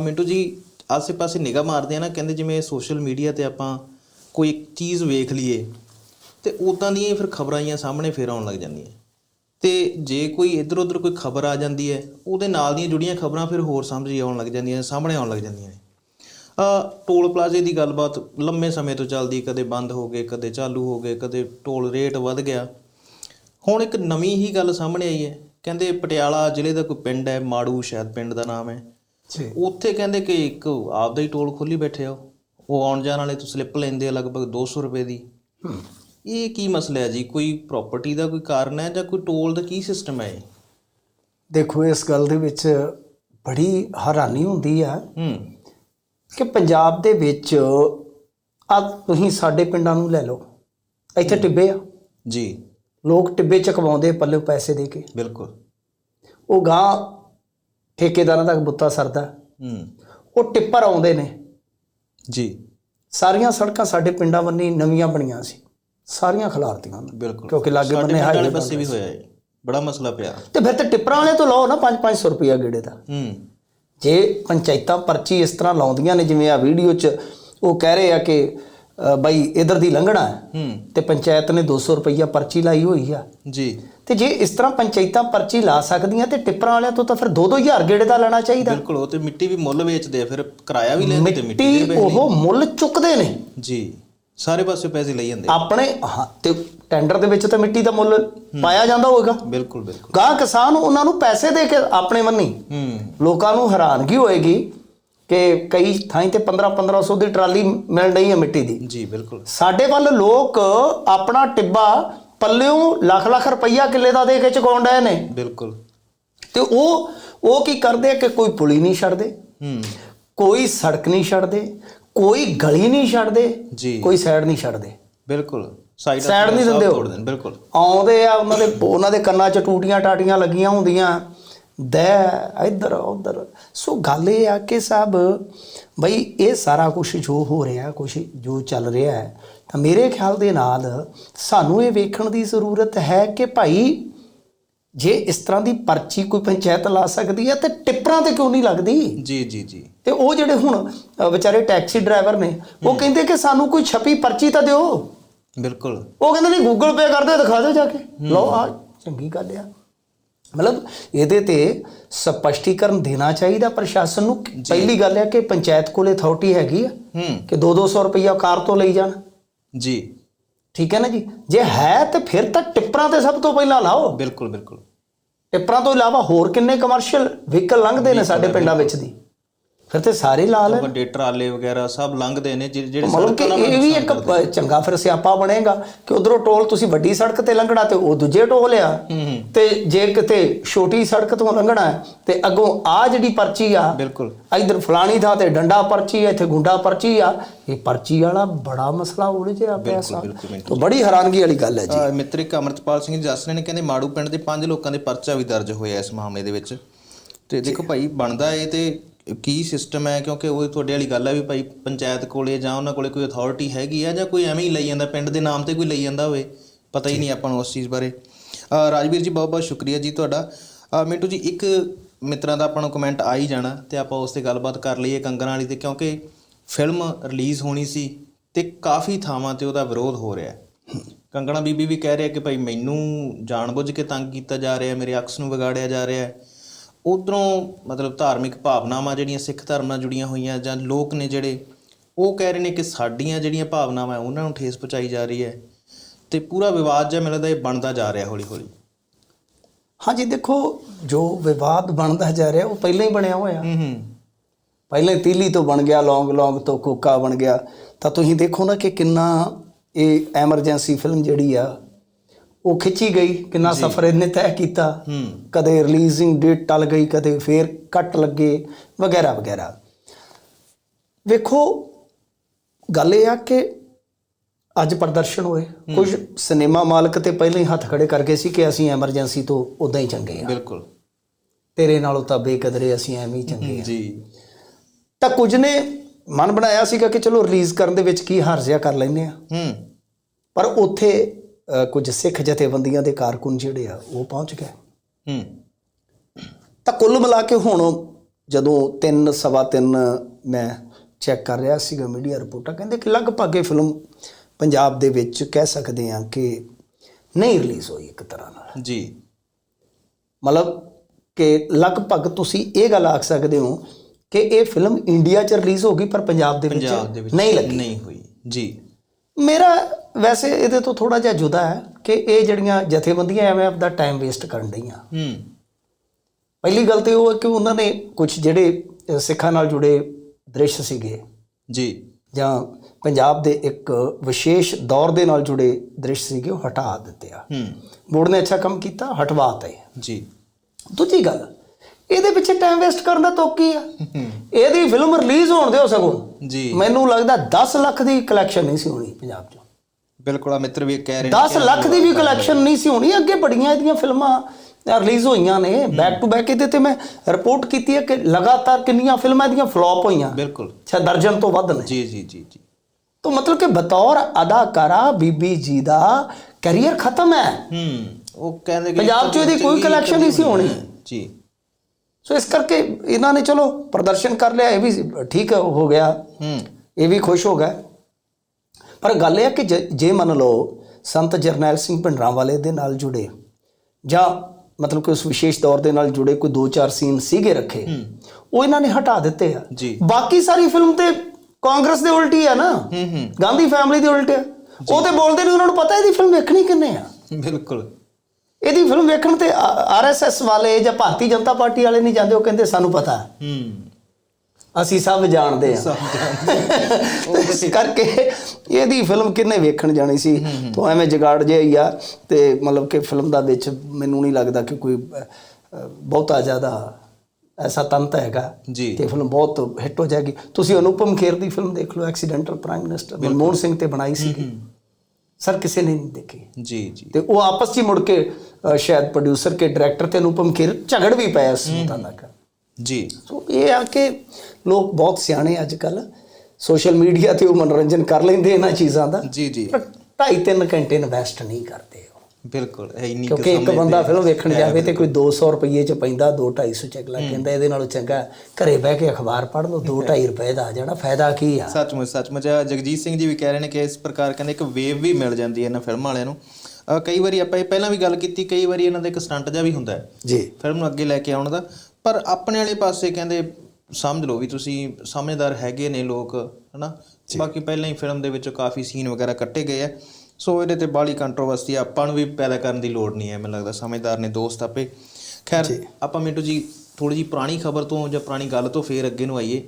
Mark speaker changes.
Speaker 1: ਮਿੰਟੂ ਜੀ, ਆਸੇ-ਪਾਸੇ ਨਿਗਾਹ ਮਾਰਦੇ ਆ ਨਾ, ਕਹਿੰਦੇ ਜਿਵੇਂ ਸੋਸ਼ਲ ਮੀਡੀਆ ਤੇ ਆਪਾਂ ਕੋਈ ਇੱਕ ਚੀਜ਼ ਵੇਖ ਲਈਏ, ਤੇ ਉਦਾਂ ਦੀਆਂ ਫਿਰ ਖਬਰਾਂ ਆਈਆਂ ਸਾਹਮਣੇ ਫੇਰ ਆਉਣ ਲੱਗ ਜਾਂਦੀਆਂ। ਤੇ ਜੇ ਕੋਈ ਇੱਧਰ ਉੱਧਰ ਕੋਈ ਖਬਰ ਆ ਜਾਂਦੀ ਹੈ, ਉਹਦੇ ਨਾਲ ਦੀਆਂ ਜੁੜੀਆਂ ਖਬਰਾਂ ਫਿਰ ਹੋਰ ਸਮਝ ਹੀ ਆਉਣ ਲੱਗ ਜਾਂਦੀਆਂ, ਸਾਹਮਣੇ ਆਉਣ ਲੱਗ ਜਾਂਦੀਆਂ ਨੇ। ਟੋਲ ਪਲਾਜ਼ੇ ਦੀ ਗੱਲਬਾਤ ਲੰਮੇ ਸਮੇਂ ਤੋਂ ਚੱਲਦੀ, ਕਦੇ ਬੰਦ ਹੋ ਗਏ, ਕਦੇ ਚਾਲੂ ਹੋ ਗਏ, ਕਦੇ ਟੋਲ ਰੇਟ ਵੱਧ ਗਿਆ। ਹੁਣ ਇੱਕ ਨਵੀਂ ਹੀ ਗੱਲ ਸਾਹਮਣੇ ਆਈ ਹੈ, ਕਹਿੰਦੇ ਪਟਿਆਲਾ ਜ਼ਿਲ੍ਹੇ ਦਾ ਕੋਈ ਪਿੰਡ ਹੈ, ਮਾੜੂ ਸ਼ਾਇਦ ਪਿੰਡ ਦਾ ਨਾਮ ਹੈ। ਉੱਥੇ ਕਹਿੰਦੇ ਕਿ ਇੱਕ ਆਪਦਾ ਹੀ ਟੋਲ ਖੋਲੀ ਬੈਠੇ ਆ ਉਹ। ਆਉਣ ਜਾਣ ਵਾਲੇ ਤੋਂ ਸਲਿੱਪ ਲੈਂਦੇ ਆ ਲਗਭਗ 200 ਰੁਪਏ ਦੀ। ਇਹ ਕੀ ਮਸਲਾ ਹੈ ਜੀ? ਕੋਈ ਪ੍ਰਾਪਰਟੀ ਦਾ ਕੋਈ ਕਾਰਨ ਹੈ ਜਾਂ ਕੋਈ ਟੋਲ ਦਾ ਕੀ ਸਿਸਟਮ ਹੈ
Speaker 2: ਦੇਖੋ ਇਸ ਗੱਲ ਦੇ ਵਿੱਚ ਬੜੀ ਹੈਰਾਨੀ ਹੁੰਦੀ ਆ
Speaker 1: ਹੂੰ।
Speaker 2: ਕਿ ਪੰਜਾਬ ਦੇ ਵਿੱਚ ਆ ਤੁਸੀਂ ਸਾਡੇ ਪਿੰਡਾਂ ਨੂੰ ਲੈ ਲਓ। ਇੱਥੇ ਟਿੱਬੇ ਆ।
Speaker 1: ਜੀ।
Speaker 2: ਲੋਕ ਟਿੱਬੇ ਚਕਵਾਉਂਦੇ ਪੱਲੇ ਪੈਸੇ ਦੇ ਕੇ।
Speaker 1: ਬਿਲਕੁਲ।
Speaker 2: ਉਹ ਗਾਂ ਠੇਕੇਦਾਰਾਂ ਤੱਕ ਬੁੱਤਾ ਸਰਦਾ
Speaker 1: ਹੂੰ।
Speaker 2: ਉਹ ਟਿੱਪਰ ਆਉਂਦੇ ਨੇ।
Speaker 1: ਜੀ।
Speaker 2: ਸਾਰੀਆਂ ਸੜਕਾਂ ਸਾਡੇ ਪਿੰਡਾਂ ਬੰਨੀ ਨਵੀਆਂ ਬਣੀਆਂ ਸੀ। ਸਾਰੀਆਂ ਖਿਲਾਰਤੀਆਂ।
Speaker 1: ਬਿਲਕੁਲ।
Speaker 2: ਕਿਉਂਕਿ ਲਾਗੇ ਬੰਨੇ ਹਾਈਵੇ
Speaker 1: ਪਾਸੇ ਵੀ ਹੋਇਆ ਹੈ ਬੜਾ ਮਸਲਾ ਪਿਆ।
Speaker 2: ਤੇ ਫਿਰ ਤੇ ਟਿੱਪਰਾਂ ਵਾਲੇ ਤੋਂ ਲਓ ਨਾ 5-500 ਰੁਪਇਆ ਗੇੜੇ ਦਾ।
Speaker 1: ਹੂੰ।
Speaker 2: ਜੇ ਪੰਚਾਇਤਾਂ ਪਰਚੀ ਇਸ ਤਰ੍ਹਾਂ ਲਾਉਂਦੀਆਂ ਨੇ ਜਿਵੇਂ ਆ ਵੀਡੀਓ 'ਚ ਉਹ ਕਹਿ ਰਹੇ ਆ ਕਿ ਬਈ ਇਧਰ ਦੀ ਲੰਘਣਾ ਹੈ ਤੇ ਪੰਚਾਇਤ ਨੇ 200 ਰੁਪਈਆ ਪਰਚੀ ਲਾਈ ਹੋਈ ਆ।
Speaker 1: ਜੀ।
Speaker 2: ਤੇ ਜੇ ਇਸ ਤਰ੍ਹਾਂ ਪੰਚਾਇਤਾਂ ਪਰਚੀ ਲਾ ਸਕਦੀਆਂ ਤੇ ਟਿੱਪਰਾਂ ਵਾਲਿਆਂ ਤੋਂ ਤਾਂ ਫਿਰ 2-2000 ਗੇੜੇ ਦਾ ਲੈਣਾ ਚਾਹੀਦਾ।
Speaker 1: ਬਿਲਕੁਲ ਉਹ ਤੇ ਮਿੱਟੀ ਵੀ ਮੁੱਲ ਵੇਚਦੇ ਆ ਫਿਰ ਕਿਰਾਇਆ ਵੀ ਲੈਂਦੇ ਤੇ ਮਿੱਟੀ ਦੇ
Speaker 2: ਮਿੱਟੀ ਉਹ ਮੁੱਲ ਚੁੱਕਦੇ ਨੇ।
Speaker 1: ਜੀ ਸਾਰੇ ਪਾਸੇ ਪੈਸੇ ਲਈ ਜਾਂਦੇ
Speaker 2: ਆਪਣੇ ਤੇ ਟੈਂਡਰ ਦੇ ਵਿੱਚ ਤਾਂ ਮਿੱਟੀ ਦਾ ਮੁੱਲ ਪਾਇਆ ਜਾਂਦਾ ਹੋਵੇਗਾ।
Speaker 1: ਬਿਲਕੁਲ ਬਿਲਕੁਲ।
Speaker 2: ਗਾਂ ਕਿਸਾਨ ਉਹਨਾਂ ਨੂੰ ਪੈਸੇ ਦੇ ਕੇ ਆਪਣੇ ਮੰਨੀ। ਲੋਕਾਂ ਨੂੰ ਹੈਰਾਨਗੀ ਹੋਏਗੀ ਕਿ ਕਈ ਥਾਈਂ ਤੇ 15 1500 ਦੀ ਟਰਾਲੀ ਮਿਲ ਰਹੀ ਹੈ ਮਿੱਟੀ ਦੀ।
Speaker 1: ਜੀ ਬਿਲਕੁਲ।
Speaker 2: ਸਾਡੇ ਵੱਲ ਲੋਕ ਆਪਣਾ ਟਿੱਬਾ ਪੱਲਿਓਂ ਲੱਖ ਲੱਖ ਰੁਪਈਆ ਕਿੱਲੇ ਦਾ ਦੇ ਕੇ ਚੁਕਾਉਣ ਡਏ ਨੇ।
Speaker 1: ਬਿਲਕੁਲ।
Speaker 2: ਤੇ ਉਹ ਉਹ ਕੀ ਕਰਦੇ ਆ ਕਿ ਕੋਈ ਪੁਲੀ ਨਹੀਂ ਛੱਡਦੇ
Speaker 1: ਹੂੰ।
Speaker 2: ਕੋਈ ਸੜਕ ਨਹੀਂ ਛੱਡਦੇ ਕੋਈ ਗਲੀ ਨਹੀਂ ਛੱਡਦੇ
Speaker 1: ਜੀ।
Speaker 2: ਕੋਈ ਸਾਈਡ ਨਹੀਂ ਛੱਡਦੇ।
Speaker 1: ਬਿਲਕੁਲ। ਸਾਈਡ
Speaker 2: Side ਨਹੀਂ ਦਿੰਦੇ
Speaker 1: ਬਿਲਕੁਲ।
Speaker 2: ਆਉਂਦੇ ਆ ਉਹਨਾਂ ਦੇ ਉਹਨਾਂ ਦੇ ਕੰਨਾਂ 'ਚ ਟੂਟੀਆਂ ਟਾਟੀਆਂ ਲੱਗੀਆਂ ਹੁੰਦੀਆਂ। ਦੇ ਇੱਧਰ ਉੱਧਰ। ਸੋ ਗੱਲ ਇਹ ਆ ਕਿ ਸਾਹਿਬ ਬਈ ਇਹ ਸਾਰਾ ਕੁਝ ਜੋ ਹੋ ਰਿਹਾ ਕੁਝ ਜੋ ਚੱਲ ਰਿਹਾ ਹੈ ਤਾਂ ਮੇਰੇ ਖਿਆਲ ਦੇ ਨਾਲ ਸਾਨੂੰ ਇਹ ਵੇਖਣ ਦੀ ਜ਼ਰੂਰਤ ਹੈ ਕਿ ਭਾਈ ਜੇ ਇਸ ਤਰ੍ਹਾਂ ਦੀ ਪਰਚੀ ਕੋਈ ਪੰਚਾਇਤ ਲਾ ਸਕਦੀ ਹੈ ਤੇ ਟਿੱਪਰਾਂ ਤੇ ਕਿਉਂ ਨਹੀਂ ਲੱਗਦੀ?
Speaker 1: ਜੀ ਜੀ ਜੀ।
Speaker 2: ਤੇ ਉਹ ਜਿਹੜੇ ਹੁਣ ਵਿਚਾਰੇ ਟੈਕਸੀ ਡਰਾਈਵਰ ਨੇ ਉਹ ਕਹਿੰਦੇ ਕਿ ਸਾਨੂੰ ਕੋਈ ਛਪੀ ਪਰਚੀ ਤਾਂ ਦਿਓ।
Speaker 1: ਬਿਲਕੁਲ।
Speaker 2: ਉਹ ਕਹਿੰਦੇ ਨਹੀਂ ਗੂਗਲ ਪੇ ਕਰਦੇ ਦਿਖਾ ਦਿਓ ਜਾ ਕੇ। ਲਓ ਆ ਚੰਗੀ ਗੱਲ ਆ। ਮਤਲਬ ਇਹਦੇ ਤੇ ਸਪਸ਼ਟੀਕਰਨ ਦੇਣਾ ਚਾਹੀਦਾ ਪ੍ਰਸ਼ਾਸਨ ਨੂੰ? ਪਹਿਲੀ ਗੱਲ ਹੈ ਕਿ ਪੰਚਾਇਤ ਕੋਲ ਅਥਾਰਟੀ ਹੈਗੀ ਆ
Speaker 1: ਹੂੰ।
Speaker 2: ਕਿ 2-200 ਰੁਪਈਆ ਕਾਰ ਤੋਂ ਲਈ ਜਾਣ।
Speaker 1: ਜੀ।
Speaker 2: ਠੀਕ ਹੈ ਨਾ ਜੀ? ਜੇ ਹੈ ਤੇ ਫਿਰ ਤਾਂ ਟਿੱਪਰਾਂ ਤੇ ਸਭ ਤੋਂ ਪਹਿਲਾਂ ਲਾਓ।
Speaker 1: ਬਿਲਕੁਲ ਬਿਲਕੁਲ।
Speaker 2: ਟਿੱਪਰਾਂ ਤੋਂ ਇਲਾਵਾ ਹੋਰ ਕਿੰਨੇ ਕਮਰਸ਼ੀਅਲ ਵਹੀਕਲ ਲੰਘਦੇ ਨੇ ਸਾਡੇ ਪਿੰਡਾਂ ਵਿੱਚ ਦੀ? ਫਿਰ ਤੇ ਸਾਰੇ ਲਾ ਲੈਣ
Speaker 1: ਵੱਡੇ ਟਰਾਲੇ ਵਗੈਰਾ ਸਭ ਲੰਘਦੇ ਨੇ ਜਿਹੜੇ
Speaker 2: ਮਤਲਬ ਕਿ ਇਹ ਵੀ ਇੱਕ ਚੰਗਾ ਫਿਰ ਸਿਆਪਾ ਬਣੇਗਾ ਕਿ ਉਧਰੋਂ ਟੋਲ ਤੁਸੀਂ ਵੱਡੀ ਸੜਕ ਤੇ ਲੰਘਣਾ ਤੇ ਉਹ ਦੂਜੇ ਟੋਲ ਆ। ਤੇ ਜੇ ਕਿਤੇ ਛੋਟੀ ਸੜਕ ਤੋਂ ਲੰਘਣਾ ਹੈ ਤੇ ਅੱਗੋਂ ਆ ਜਿਹੜੀ ਪਰਚੀ ਆ
Speaker 1: ਬਿਲਕੁਲ।
Speaker 2: ਇਧਰ ਫਲਾਣੀ ਥਾਂ ਤੇ ਡੰਡਾ ਪਰਚੀ ਆ ਇੱਥੇ ਗੁੰਡਾ ਪਰਚੀ ਆ ਇਹ ਪਰਚੀ ਵਾਲਾ ਬੜਾ ਮਸਲਾ ਉਲਝਿਆ ਪਿਆ ਸਾ। ਤਾਂ ਬੜੀ ਹੈਰਾਨਗੀ ਵਾਲੀ ਗੱਲ ਹੈ ਜੀ।
Speaker 1: ਮਿੱਤਰਿਕ ਅਮਰਤਪਾਲ ਸਿੰਘ ਜੀ ਦੱਸ ਰਹੇ ਨੇ ਕਹਿੰਦੇ ਮਾੜੂ ਪਿੰਡ ਦੇ ਪੰਜ ਲੋਕਾਂ ਦੇ ਪਰਚਾ ਵੀ ਦਰਜ ਹੋਇਆ ਇਸ ਮਾਮਲੇ ਦੇ ਵਿੱਚ। ਤੇ ਦੇਖੋ ਭਾਈ ਬਣਦਾ ਇਹ ਤੇ ਕੀ ਸਿਸਟਮ ਹੈ? ਕਿਉਂਕਿ ਉਹ ਤੁਹਾਡੇ ਵਾਲੀ ਗੱਲ ਹੈ ਵੀ ਭਾਈ ਪੰਚਾਇਤ ਕੋਲੇ ਜਾਂ ਉਹਨਾਂ ਕੋਲੇ ਕੋਈ ਅਥਾਰਟੀ ਹੈਗੀ ਆ ਜਾਂ ਕੋਈ ਐਵੇਂ ਹੀ ਲਈ ਜਾਂਦਾ ਪਿੰਡ ਦੇ ਨਾਮ ਤੇ ਕੋਈ ਲਈ ਜਾਂਦਾ ਹੋਵੇ? ਪਤਾ ਹੀ ਨਹੀਂ ਆਪਾਂ ਨੂੰ ਉਸ ਚੀਜ਼ ਬਾਰੇ। ਰਾਜਵੀਰ ਜੀ ਬਹੁਤ ਬਹੁਤ ਸ਼ੁਕਰੀਆ ਜੀ ਤੁਹਾਡਾ। ਮਿੰਟੂ ਜੀ ਇੱਕ ਮਿੱਤਰਾਂ ਦਾ ਆਪਾਂ ਨੂੰ ਕਮੈਂਟ ਆ ਹੀ ਜਾਣਾ ਤੇ ਆਪਾਂ ਉਸ ਤੇ ਗੱਲਬਾਤ ਕਰ ਲਈਏ ਕੰਗਣਾ ਵਾਲੀ ਤੇ ਕਿਉਂਕਿ ਫਿਲਮ ਰਿਲੀਜ਼ ਹੋਣੀ ਸੀ ਤੇ ਕਾਫੀ ਥਾਵਾਂ ਤੇ ਉਹਦਾ ਵਿਰੋਧ ਹੋ ਰਿਹਾ ਹੈ। ਕੰਗਣਾ ਬੀਬੀ ਵੀ ਕਹਿ ਰਿਹਾ ਕਿ ਭਾਈ ਮੈਨੂੰ ਜਾਣਬੁੱਝ ਕੇ ਤੰਗ ਕੀਤਾ ਜਾ ਰਿਹਾ ਮੇਰੇ ਅਕਸ ਨੂੰ ਵਿਗਾੜਿਆ ਜਾ ਰਿਹਾ ਹੈ। ਉਧਰੋਂ ਮਤਲਬ ਧਾਰਮਿਕ ਭਾਵਨਾਵਾਂ ਜਿਹੜੀਆਂ ਸਿੱਖ ਧਰਮ ਨਾਲ ਜੁੜੀਆਂ ਹੋਈਆਂ ਜਾਂ ਲੋਕ ਨੇ ਜਿਹੜੇ ਉਹ ਕਹਿ ਰਹੇ ਨੇ ਕਿ ਸਾਡੀਆਂ ਜਿਹੜੀਆਂ ਭਾਵਨਾਵਾਂ ਉਹਨਾਂ ਨੂੰ ਠੇਸ ਪਹੁੰਚਾਈ ਜਾ ਰਹੀ ਹੈ ਤੇ ਪੂਰਾ ਵਿਵਾਦ ਜਿਹਾ ਮਿਲਦਾ ਇਹ ਬਣਦਾ ਜਾ ਰਿਹਾ ਹੌਲੀ ਹੌਲੀ
Speaker 2: ਹਾਂਜੀ ਦੇਖੋ ਜੋ ਵਿਵਾਦ ਬਣਦਾ ਜਾ ਰਿਹਾ ਉਹ ਪਹਿਲਾਂ ਹੀ ਬਣਿਆ ਹੋਇਆ।
Speaker 1: ਹੂੰ ਹੂੰ।
Speaker 2: ਪਹਿਲਾਂ ਤੀਲੀ ਤੋਂ ਬਣ ਗਿਆ ਲੌਂਗ ਲੌਂਗ ਤੋਂ ਕੋਕਾ ਬਣ ਗਿਆ। ਤਾਂ ਤੁਸੀਂ ਦੇਖੋ ਨਾ ਕਿ ਕਿੰਨਾ ਇਹ ਐਮਰਜੈਂਸੀ ਫਿਲਮ ਜਿਹੜੀ ਆ ਉਹ ਖਿੱਚੀ ਗਈ ਕਿੰਨਾ ਸਫ਼ਰ ਇਹਨੇ ਤੈਅ ਕੀਤਾ। ਕਦੇ ਰਿਲੀਜ਼ਿੰਗ ਡੇਟ ਟਲ ਗਈ ਕਦੇ ਫੇਰ ਕੱਟ ਲੱਗੇ ਵਗੈਰਾ ਵਗੈਰਾ। ਵੇਖੋ ਗੱਲ ਇਹ ਆ ਕਿ ਅੱਜ ਪ੍ਰਦਰਸ਼ਨ ਹੋਏ। ਕੁਝ ਸਿਨੇਮਾ ਮਾਲਕ ਤੇ ਪਹਿਲਾਂ ਹੀ ਹੱਥ ਖੜੇ ਕਰ ਗਏ ਸੀ ਕਿ ਅਸੀਂ ਐਮਰਜੈਂਸੀ ਤੋਂ ਉਦਾਂ ਹੀ ਚੰਗੇ ਆ।
Speaker 1: ਬਿਲਕੁਲ।
Speaker 2: ਤੇਰੇ ਨਾਲੋਂ ਤਾਂ ਬੇਕਦਰੇ ਅਸੀਂ ਐਵੇਂ ਹੀ ਚੰਗੇ ਆ।
Speaker 1: ਜੀ।
Speaker 2: ਤਾਂ ਕੁਝ ਨੇ ਮਨ ਬਣਾਇਆ ਸੀਗਾ ਕਿ ਚਲੋ ਰਿਲੀਜ਼ ਕਰਨ ਦੇ ਵਿੱਚ ਕੀ ਹਰਜਿਆ ਕਰ ਲੈਂਦੇ ਆ।
Speaker 1: ਹੂੰ।
Speaker 2: ਪਰ ਉੱਥੇ ਕੁਝ ਸਿੱਖ ਜਥੇਬੰਦੀਆਂ ਦੇ ਕਾਰਕੁਨ ਜਿਹੜੇ ਆ ਉਹ ਪਹੁੰਚ ਗਏ।
Speaker 1: ਹੂੰ।
Speaker 2: ਤਾਂ ਕੁੱਲ ਮਿਲਾ ਕੇ ਹੁਣ ਜਦੋਂ 3 ਸਵਾ 3 ਮੈਂ ਚੈੱਕ ਕਰ ਰਿਹਾ ਸੀਗਾ ਮੀਡੀਆ ਰਿਪੋਰਟਾਂ ਕਹਿੰਦੇ ਕਿ ਲਗਭਗ ਇਹ ਫਿਲਮ ਪੰਜਾਬ ਦੇ ਵਿੱਚ ਕਹਿ ਸਕਦੇ ਹਾਂ ਕਿ ਨਹੀਂ ਰਿਲੀਜ਼ ਹੋਈ ਇੱਕ ਤਰ੍ਹਾਂ ਨਾਲ।
Speaker 1: ਜੀ।
Speaker 2: ਮਤਲਬ ਕਿ ਲਗਭਗ ਤੁਸੀਂ ਇਹ ਗੱਲ ਆਖ ਸਕਦੇ ਹੋ ਕਿ ਇਹ ਫਿਲਮ ਇੰਡੀਆ 'ਚ ਰਿਲੀਜ਼ ਹੋ ਗਈ ਪਰ ਪੰਜਾਬ ਦੇ ਵਿੱਚ ਨਹੀਂ ਲੱਗੀ।
Speaker 1: ਨਹੀਂ ਹੋਈ। ਜੀ।
Speaker 2: ਮੇਰਾ ਵੈਸੇ ਇਹਦੇ ਤੋਂ ਥੋੜਾ ਜਿਹਾ ਜੁਦਾ ਹੈ ਕਿ ਇਹ ਜਿਹੜੀਆਂ ਜਥੇਬੰਦੀਆਂ ਐਵੇਂ ਆਪਦਾ ਟਾਈਮ ਵੇਸਟ ਕਰਨ ਡਈਆਂ।
Speaker 1: ਹੂੰ।
Speaker 2: ਪਹਿਲੀ ਗੱਲ ਤੇ ਉਹ ਹੈ ਕਿ ਉਹਨਾਂ ਨੇ ਕੁਝ ਜਿਹੜੇ ਸਿੱਖਾਂ ਨਾਲ ਜੁੜੇ ਦ੍ਰਿਸ਼ ਸੀਗੇ।
Speaker 1: ਜੀ।
Speaker 2: ਜਾਂ ਪੰਜਾਬ ਦੇ ਇੱਕ ਵਿਸ਼ੇਸ਼ ਦੌਰ ਦੇ ਨਾਲ ਜੁੜੇ ਦ੍ਰਿਸ਼ ਸੀਗੇ ਉਹ ਹਟਾ ਦਿੱਤੇ ਆ।
Speaker 1: ਹੂੰ।
Speaker 2: ਬੋਰਡ ਨੇ ਅੱਛਾ ਕੰਮ ਕੀਤਾ ਹਟਵਾਤੇ
Speaker 1: ਜੀ।
Speaker 2: ਦੂਜੀ ਗੱਲ ਇਹਦੇ ਪਿੱਛੇ ਟਾਈਮ ਵੇਸਟ ਕਰਨ ਦਾ ਤੁੱਕ ਕੀ ਆ? ਇਹਦੀ ਫਿਲਮ ਰਿਲੀਜ਼ ਹੋਣ ਦਿਓ ਸਗੋਂ।
Speaker 1: ਜੀ।
Speaker 2: ਮੈਨੂੰ ਲੱਗਦਾ 10 ਲੱਖ ਦੀ ਕਲੈਕਸ਼ਨ ਨਹੀਂ ਸੀ ਹੋਣੀ ਪੰਜਾਬ 'ਚ।
Speaker 1: ਬਿਲਕੁਲ ਆ ਮਿੱਤਰ ਵੀ ਕਹਿ ਰਹੇ ਨੇ
Speaker 2: 10 ਲੱਖ ਦੀ ਵੀ ਕਲੈਕਸ਼ਨ ਨਹੀਂ ਸੀ ਹੋਣੀ ਅੱਗੇ ਬੜੀਆਂ ਇਹਦੀਆਂ ਫਿਲਮਾਂ ਰਿਲੀਜ਼ ਹੋਈਆਂ ਨੇ ਬੈਕ ਟੂ ਬੈਕ ਇਹਦੇ ਤੇ ਮੈਂ ਰਿਪੋਰਟ ਕੀਤੀ ਹੈ ਕਿ ਲਗਾਤਾਰ ਕਿੰਨੀਆਂ ਫਿਲਮਾਂ ਇਹਦੀਆਂ ਫਲॉप ਹੋਈਆਂ।
Speaker 1: ਬਿਲਕੁਲ।
Speaker 2: ਛੇ ਦਰਜਨ ਤੋਂ ਵੱਧ ਨੇ।
Speaker 1: ਜੀ ਜੀ ਜੀ ਜੀ।
Speaker 2: ਤਾਂ ਮਤਲਬ ਕਿ ਬਤੌਰ ਅਦਾਕਾਰਾ ਬੀਬੀ ਜੀ ਦਾ ਕੈਰੀਅਰ ਖਤਮ ਹੈ।
Speaker 1: ਹੂੰ ਉਹ ਕਹਿੰਦੇ ਕਿ
Speaker 2: ਪੰਜਾਬ 'ਚ ਇਹਦੀ ਕੋਈ collection ਨਹੀਂ ਸੀ ਹੋਣੀ।
Speaker 1: ਜੀ।
Speaker 2: ਸੋ ਇਸ ਕਰਕੇ ਇਹਨਾਂ ਨੇ ਚਲੋ ਪ੍ਰਦਰਸ਼ਨ ਕਰ ਲਿਆ ਇਹ ਵੀ ਠੀਕ ਹੋ ਗਿਆ।
Speaker 1: ਹੂੰ।
Speaker 2: ਇਹ ਵੀ ਖੁਸ਼ ਹੋ ਗਏ। ਪਰ ਗੱਲ ਇਹ ਹੈ ਕਿ ਜੇ- ਮੰਨ ਲਓ ਸੰਤ ਜਰਨੈਲ ਸਿੰਘ ਭਿੰਡਰਾਂਵਾਲੇ ਦੇ ਨਾਲ ਜੁੜੇ ਜਾਂ ਮਤਲਬ ਕਿ ਉਸ ਵਿਸ਼ੇਸ਼ ਦੌਰ ਦੇ ਨਾਲ ਜੁੜੇ ਕੋਈ ਦੋ ਚਾਰ ਸੀਨ ਸੀਗੇ ਰੱਖੇ ਉਹ ਇਹਨਾਂ ਨੇ ਹਟਾ ਦਿੱਤੇ ਆ।
Speaker 1: ਜੀ।
Speaker 2: ਬਾਕੀ ਸਾਰੀ ਫਿਲਮ ਤੇ ਕਾਂਗਰਸ ਦੇ ਉਲਟੀ ਆ ਨਾ। ਗਾਂਧੀ ਫੈਮਿਲੀ ਦੇ ਉਲਟੇ ਆ। ਉਹ ਤੇ ਬੋਲਦੇ ਨਹੀਂ ਉਹਨਾਂ ਨੂੰ ਪਤਾ ਇਹਦੀ ਫਿਲਮ ਵੇਖਣੀ ਕਿੰਨੇ ਆ।
Speaker 1: ਬਿਲਕੁਲ।
Speaker 2: ਇਹਦੀ ਫਿਲਮ ਵੇਖਣ ਤੇ ਆਰਐਸਐਸ ਵਾਲੇ ਜਾਂ ਭਾਰਤੀ ਜਨਤਾ ਪਾਰਟੀ ਵਾਲੇ ਨਹੀਂ ਜਾਂਦੇ ਉਹ ਕਹਿੰਦੇ ਸਾਨੂੰ ਪਤਾ। ਹੈ। ਅਸੀਂ ਸਭ ਜਾਣਦੇ ਆ ਇਸ ਕਰਕੇ ਇਹਦੀ ਫਿਲਮ ਕਿੰਨੇ ਵੇਖਣ ਜਾਣੀ ਸੀ। ਤੋਂ ਐਵੇਂ ਜਗਾੜ ਜਿਹਾ ਆ ਤੇ ਮਤਲਬ ਕਿ ਫਿਲਮ ਦਾ ਵਿੱਚ ਮੈਨੂੰ ਨਹੀਂ ਲੱਗਦਾ ਕਿ ਕੋਈ ਬਹੁਤਾ ਜ਼ਿਆਦਾ ਐਸਾ ਤੰਤ ਹੈਗਾ
Speaker 1: ਜੀ।
Speaker 2: ਤੇ ਫਿਲਮ ਬਹੁਤ ਹਿੱਟ ਹੋ ਜਾਏਗੀ। ਤੁਸੀਂ ਅਨੁਪਮ ਖੇਰ ਦੀ ਫਿਲਮ ਦੇਖ ਲਓ accidental prime minister Manmohan Singh ਤੇ ਬਣਾਈ ਸੀ ਸਰ ਕਿਸੇ ਨੇ ਨਹੀਂ ਦੇਖੀ।
Speaker 1: ਜੀ ਜੀ।
Speaker 2: ਤੇ ਉਹ ਆਪਸ 'ਚ ਹੀ ਮੁੜ ਕੇ ਸ਼ਾਇਦ ਪ੍ਰੋਡਿਊਸਰ ਕੇ ਡਾਇਰੈਕਟਰ ਤੇ ਅਨੁਪਮ ਖੇਰ ਝਗੜ ਵੀ ਪਿਆ ਇਸ ਮੁਤਾਬਕ
Speaker 1: ਜੀ।
Speaker 2: ਸੋ ਇਹ ਆ ਕਿ ਲੋਕ ਬਹੁਤ ਸਿਆਣੇ ਅੱਜ ਕੱਲ ਸੋਸ਼ਲ ਮੀਡੀਆ ਤੇ ਉਹ ਮਨੋਰੰਜਨ ਕਰ ਲੈਂਦੇ ਇਹਨਾਂ ਚੀਜ਼ਾਂ ਦਾ।
Speaker 1: ਜੀ ਜੀ।
Speaker 2: ਢਾਈ ਤਿੰਨ ਘੰਟੇ ਇਨਵੈਸਟ ਨਹੀਂ ਕਰਦੇ ਉਹ।
Speaker 1: ਬਿਲਕੁਲ ਇੰਨੀ
Speaker 2: ਕਿਉਂਕਿ ਇੱਕ ਬੰਦਾ ਫਿਲਮ ਵੇਖਣ ਜਾਵੇ ਤੇ ਕੋਈ 200 ਰੁਪਏ ਚ ਪੈਂਦਾ 2 250 ਚ ਅਗਲਾ ਕਹਿੰਦਾ ਇਹਦੇ ਨਾਲੋਂ ਚੰਗਾ ਘਰੇ ਬਹਿ ਕੇ ਅਖਬਾਰ ਪੜ੍ਹ ਲਓ 2 2.5 ਰੁਪਏ ਦਾ ਆ ਜਾਣਾ ਫਾਇਦਾ ਕੀ ਆ?
Speaker 1: ਸੱਚਮੁੱਚ ਸੱਚਮੁੱਚ। ਜਗਜੀਤ ਸਿੰਘ ਜੀ ਵੀ ਕਹਿ ਰਹੇ ਨੇ ਕਿ ਇਸ ਪ੍ਰਕਾਰ ਕਹਿੰਦੇ ਇੱਕ ਵੇਵ ਵੀ ਮਿਲ ਜਾਂਦੀ ਹੈ ਇਹਨਾਂ ਫਿਲਮਾਂ ਵਾਲਿਆਂ ਨੂੰ। ਕਈ ਵਾਰੀ ਆਪਾਂ ਇਹ ਪਹਿਲਾਂ ਵੀ ਗੱਲ ਕੀਤੀ ਕਈ ਵਾਰੀ ਇਹਨਾਂ ਦਾ ਇੱਕ ਸਟੰਟ ਜਿਹਾ ਵੀ ਹੁੰਦਾ ਹੈ।
Speaker 2: ਜੀ।
Speaker 1: ਫਿਲਮ ਨੂੰ ਅੱਗੇ ਲੈ ਕੇ ਆਉਣ ਦਾ। ਪਰ ਆਪਣੇ ਵਾਲੇ ਪਾਸੇ ਕਹਿੰਦੇ ਸਮਝ ਲਓ ਵੀ ਤੁਸੀਂ ਸਮਝਦਾਰ ਹੈਗੇ ਨੇ ਲੋਕ ਹਨਾ? ਬਾਕੀ ਪਹਿਲਾਂ ਹੀ ਫਿਲਮ ਦੇ ਵਿੱਚੋਂ ਕਾਫੀ ਸੀਨ ਵਗੈਰਾ ਕੱਟੇ ਗਏ ਆ। ਸੋ ਇਹਦੇ ਤੇ ਬਾਲੀ ਕੰਟਰੋਵਰਸੀ ਆਪਾਂ ਨੂੰ ਵੀ ਪੈਦਾ ਕਰਨ ਦੀ ਲੋੜ ਨਹੀਂ ਹੈ ਮੈਨੂੰ ਲੱਗਦਾ ਸਮਝਦਾਰ ਨੇ ਦੋਸਤ ਆਪੇ। ਖੈਰ ਆਪਾਂ ਮਿੰਟੂ ਜੀ ਥੋੜੀ ਜੀ ਪੁਰਾਣੀ ਖਬਰ ਤੋਂ ਜਾਂ ਪੁਰਾਣੀ ਗੱਲ ਤੋਂ ਫੇਰ ਅੱਗੇ ਨੂੰ ਆਈਏ।